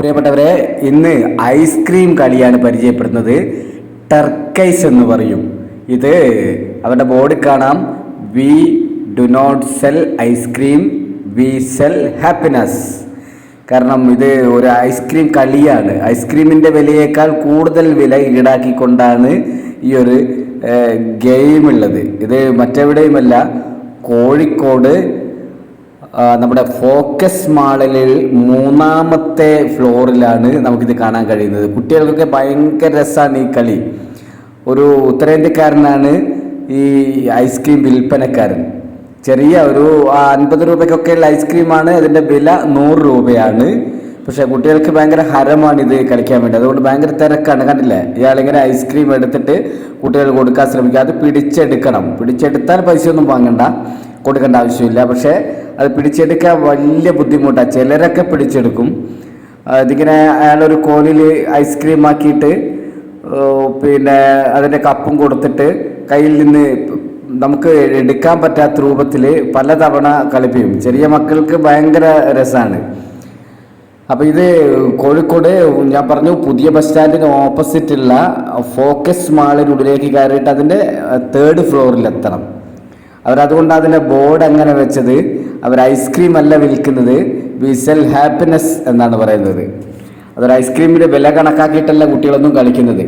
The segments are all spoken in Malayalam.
പ്രിയപ്പെട്ടവരെ ഇന്ന് ഐസ്ക്രീം കളിയാണ് പരിചയപ്പെടുന്നത്. ടർക്കൈസ് എന്ന് പറയും. ഇത് അവരുടെ ബോർഡ് കാണാം. We do not sell ice cream we sell happiness കാരണം ഇത് ഒരു ഐസ്ക്രീം കളിയാണ്. ഐസ്ക്രീമിന്റെ വിലയേക്കാൾ കൂടുതൽ വില ഈടാക്കിക്കൊണ്ടാണ് ഈ ഒരു ഗെയിം ഉള്ളത്. ഇത് മറ്റെവിടെയുമല്ല കോഴിക്കോട് നമ്മുടെ ഫോക്കസ് മാളിൽ മൂന്നാമത്തെ ഫ്ലോറിലാണ് നമുക്കിത് കാണാൻ കഴിയുന്നത്. കുട്ടികൾക്കൊക്കെ ഭയങ്കര രസമാണ് ഈ കളി. ഒരു ഉത്തരേന്ത്യക്കാരനാണ് ഈ ഐസ്ക്രീം വിൽപ്പനക്കാരൻ. ചെറിയ ഒരു അൻപത് രൂപയ്ക്കൊക്കെയുള്ള ഐസ്ക്രീമാണ് അതിന്റെ വില നൂറ് രൂപയാണ്. പക്ഷേ കുട്ടികൾക്ക് ഭയങ്കര ഹരമാണ് ഇത് കളിക്കാൻ വേണ്ടി. അതുകൊണ്ട് ഭയങ്കര തിരക്കാണ്. കണ്ടില്ലേ? ഇയാളിങ്ങനെ ഐസ്ക്രീം എടുത്തിട്ട് കുട്ടികൾ കൊടുക്കാൻ ശ്രമിക്കുക അത് പിടിച്ചെടുക്കണം. പിടിച്ചെടുത്താൽ പൈസ ഒന്നും വാങ്ങണ്ട. കൊടുക്കേണ്ട ആവശ്യമില്ല. പക്ഷേ അത് പിടിച്ചെടുക്കാൻ വലിയ ബുദ്ധിമുട്ടാണ് ചിലരൊക്കെ പിടിച്ചെടുക്കും. അതിങ്ങനെ അയാളൊരു കോലിൽ ഐസ്ക്രീം ആക്കിയിട്ട് പിന്നെ അതിന്റെ കപ്പും കൊടുത്തിട്ട് കയ്യിൽ നിന്ന് നമുക്ക് എടുക്കാൻ പറ്റാത്ത രൂപത്തിൽ പലതവണ കളിപ്പിക്കും. ചെറിയ മക്കൾക്ക് ഭയങ്കര രസമാണ് അപ്പോൾ ഇത് കോഴിക്കോട് ഞാൻ പറഞ്ഞു പുതിയ ബസ് സ്റ്റാൻഡിന് ഓപ്പോസിറ്റുള്ള ഫോക്കസ് മാളിനുള്ളിലേക്ക് കയറിയിട്ട് അതിന്റെ തേർഡ് ഫ്ലോറിൽ എത്തണം. അവരതുകൊണ്ട് അതിന്റെ ബോർഡ് അങ്ങനെ വെച്ചത്? അവർ ഐസ്ക്രീം അല്ല വിൽക്കുന്നത്. വി സെൽ ഹാപ്പിനെസ് എന്നാണ് പറയുന്നത്. അതൊരു ഐസ്ക്രീമിന്റെ വില കണക്കാക്കിയിട്ടല്ല കുട്ടികളൊന്നും കളിക്കുന്നത്.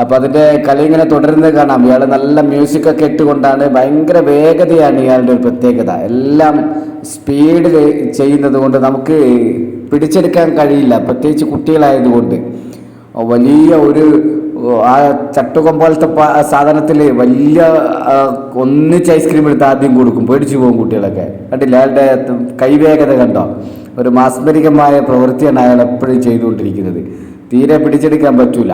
അപ്പോൾ അതിന്റെ കളി ഇങ്ങനെ തുടരുന്നത് കാണാം. ഇയാൾ നല്ല മ്യൂസിക് ഒക്കെ ഇട്ടുകൊണ്ടാണ് ഭയങ്കര വേഗതയാണ് ഇയാളുടെ ഒരു പ്രത്യേകത. എല്ലാം സ്പീഡിൽ ചെയ്യുന്നത് കൊണ്ട് നമുക്ക് പിടിച്ചെടുക്കാൻ കഴിയില്ല. പ്രത്യേകിച്ച് കുട്ടികളായതുകൊണ്ട്. വലിയ ഒരു ആ ചട്ടുകം പോലത്തെ സാധനത്തിൽ വലിയ ഒന്നിച്ച് ഐസ്ക്രീം എടുത്ത് ആദ്യം കൊടുക്കും. പേടിച്ചു പോകും കുട്ടികളൊക്കെ. കണ്ടില്ല? അയാളുടെ കൈവേഗത കണ്ടോ? ഒരു മാസ്മരികമായ പ്രവൃത്തിയാണ് അയാൾ എപ്പോഴും ചെയ്തുകൊണ്ടിരിക്കുന്നത്. തീരെ പിടിച്ചെടുക്കാൻ പറ്റൂല.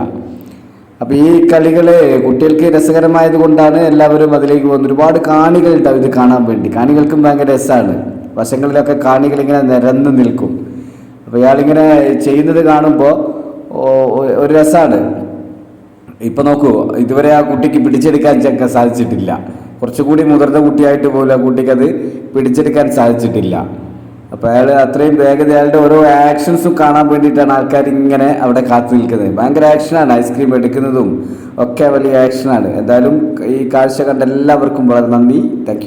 അപ്പോൾ ഈ കളികൾ കുട്ടികൾക്ക് രസകരമായത് കൊണ്ടാണ് എല്ലാവരും അതിലേക്ക് പോകുന്നത്. ഒരുപാട് കാണികൾ ഉണ്ടാവും ഇത് കാണാൻ വേണ്ടി. കാണികൾക്കും ഭയങ്കര രസമാണ് വശങ്ങളിലൊക്കെ കാണികൾ ഇങ്ങനെ നിരന്ന് നിൽക്കും. അപ്പോൾ ഇയാളിങ്ങനെ ചെയ്യുന്നത് കാണുമ്പോൾ ഒരു രസമാണ് ഇപ്പൊ നോക്കൂ ഇതുവരെ ആ കുട്ടിക്ക് പിടിച്ചെടുക്കാൻ ചെക്ക സാധിച്ചിട്ടില്ല. കുറച്ചുകൂടി മുതിർന്ന കുട്ടിയായിട്ട് പോലും ആ കുട്ടിക്ക് അത് പിടിച്ചെടുക്കാൻ സാധിച്ചിട്ടില്ല. അപ്പോൾ അയാൾ അത്രയും വേഗത അയാളുടെ ഓരോ ആക്ഷൻസും കാണാൻ വേണ്ടിയിട്ടാണ് ആൾക്കാർ ഇങ്ങനെ അവിടെ കാത്തു നിൽക്കുന്നത്. ഭയങ്കര ആക്ഷനാണ് ഐസ്ക്രീം എടുക്കുന്നതും ഒക്കെ വലിയ ആക്ഷനാണ് എന്തായാലും ഈ കാഴ്ച കണ്ട എല്ലാവർക്കും വളരെ നന്ദി. താങ്ക്